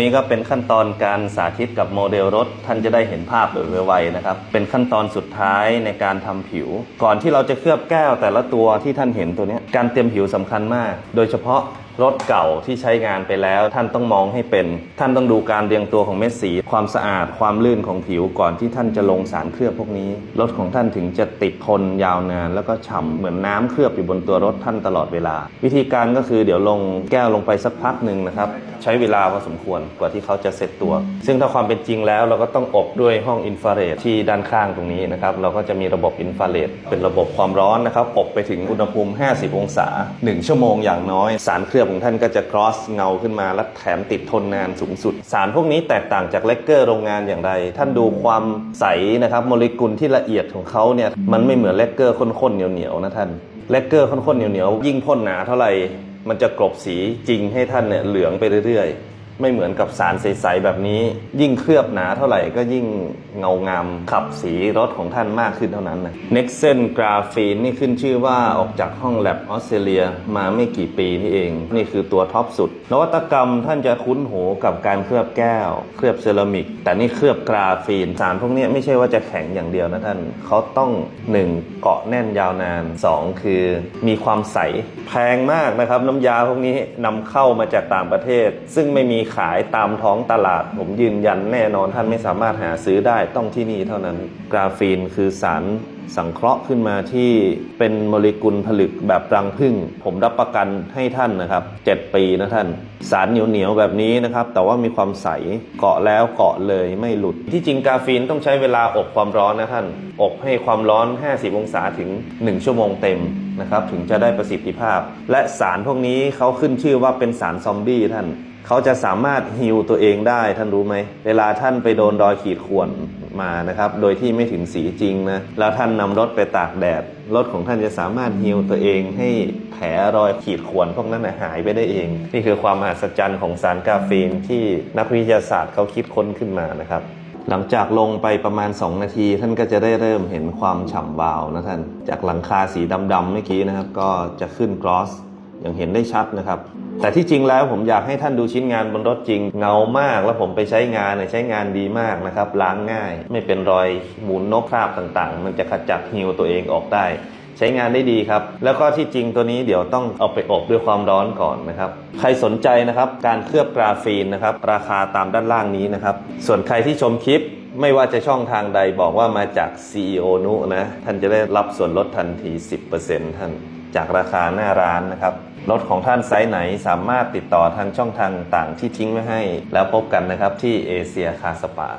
นี้ก็เป็นขั้นตอนการสาธิตกับโมเดลรถ ท่านจะได้เห็นภาพโดยไวๆนะครับ เป็นขั้นตอนสุดท้ายในการทำผิว ก่อนที่เราจะเคลือบแก้วแต่ละตัวที่ท่านเห็นตัวนี้การเตรียมผิวสำคัญมาก โดยเฉพาะ รถเก่าที่ใช้งานไปแล้ว ท่านต้องมองให้เป็น ท่านต้องดูการเรียงตัวของเม็ดสี ความสะอาดความลื่นของผิวก่อนที่ท่านจะลงสารเคลือบพวกนี้ รถของท่านถึงจะติดทนยาวนาน แล้วก็ฉ่ำเหมือนน้ำเคลือบอยู่บนตัวรถท่านตลอดเวลา วิธีการก็คือเดี๋ยวลงแก้วลงไปสักพักหนึ่งนะครับ ใช้เวลาพอสมควรกว่าที่เขาจะเสร็จตัว ซึ่งถ้าความเป็นจริงแล้วเราก็ต้องอบด้วยห้องอินฟราเรดที่ด้านข้างตรงนี้นะครับเราก็จะมีระบบอินฟราเรดเป็นระบบความร้อนนะครับอบไปถึงอุณหภูมิ 50 องศา 1 ชั่วโมงอย่างน้อยสารเคลือบของท่านก็จะ cross เงาขึ้นมาและแถมติดทนนานสูงสุด สารพวกนี้แตกต่างจากเลกเกอร์โรงงานอย่างไร ท่านดูความใสนะครับโมเลกุลที่ละเอียดของเขาเนี่ยมันไม่เหมือนเลกเกอร์ข้นๆเหนียวๆนะท่านเลกเกอร์ข้นๆเหนียวๆยิ่งพ่นหนาเท่าไหร่มันจะกลบสีจริงให้ท่านเนี่ยเหลืองไปเรื่อยๆ ไม่เหมือนกับสารใสๆแบบนี้ ยิ่งเคลือบหนาเท่าไหร่ก็ยิ่งเงางามขับสีรถของท่านมากขึ้นเท่านั้นนะ Nexen Graphene นี่ขึ้นชื่อว่าออกจากห้องแลบออสเตรเลียมาไม่กี่ปีนี่เอง นี่คือตัวท็อปสุด นวัตกรรมท่านจะคุ้นหูกับการเคลือบแก้ว เคลือบเซรามิก แต่นี่เคลือบกราฟีนสารพวกนี้ไม่ใช่ว่าจะแข็งอย่างเดียวนะท่านเขาต้อง 1. เกาะแน่นยาวนาน 2. คือมีความใสแพงมากนะครับน้ำยาพวกนี้นำเข้ามาจากต่างประเทศ ซึ่งไม่มีขายตามท้องตลาด ผมยืนยันแน่นอนท่านไม่สามารถหาซื้อได้ต้องที่นี่เท่านั้น กราฟีนคือสารสังเคราะห์ขึ้นมาที่เป็นโมเลกุลผลึกแบบรังผึ้งผมรับประกันให้ท่านนะครับ 7 ปีนะท่าน สารเหนียวเหนียวๆแบบนี้นะครับ แต่ว่ามีความใสเกาะแล้วเกาะเลยไม่หลุด ที่จริงกราฟีนต้องใช้เวลาอบความร้อนนะท่าน อบให้ความร้อน 50 องศาถึง 1 ชั่วโมงเต็มนะครับ ถึงจะได้ประสิทธิภาพ และสารพวกนี้เขาขึ้นชื่อว่าเป็นสารซอมบี้ท่าน เขาจะสามารถฮิวตัวเองได้ท่านรู้ไหม เวลาท่านไปโดนรอยขีดข่วนมานะครับ โดยที่ไม่ถึงสีจริงนะ แล้วท่านนำรถไปตากแดด รถของท่านจะสามารถฮิวตัวเองให้แผลรอยขีดข่วนพวกนั้นหายไปได้เอง นี่คือความมหัศจรรย์ของสารกาเฟนที่นักวิทยาศาสตร์เขาคิดค้นขึ้นมานะครับหลังจากลงไปประมาณ 2 นาที ท่านก็จะได้เริ่มเห็นความฉ่ำวาวนะท่าน จากหลังคาสีดำๆเมื่อกี้นะครับ ก็จะขึ้นกรอส อย่างเห็นได้ชัดนะครับ แต่ที่จริงแล้วผมอยากให้ท่านดูชิ้นงานบนรถจริงเงามาก แล้วผมไปใช้งานใช้งานดีมากนะครับ ล้างง่าย ไม่เป็นรอยหมูลนกคราบต่างๆ มันจะขจัดฮิวตัวเองออกได้ ใช้งานได้ดีครับ แล้วก็ที่จริงตัวนี้เดี๋ยวต้องเอาไปอบด้วยความร้อนก่อนนะครับ ใครสนใจนะครับการเคลือบกราฟีนนะครับราคาตามด้านล่างนี้นะครับ ส่วนใครที่ชมคลิปไม่ว่าจะช่องทางใดบอกว่ามาจาก CEO นุนะ ท่านจะได้รับส่วนลดทันที 10%ท่าน จากราคาหน้าร้านนะครับรถของท่านไซส์ไหนสามารถติดต่อทางช่องทางต่างที่ทิ้งไว้ให้ แล้วพบกันนะครับที่เอเชียคาสปา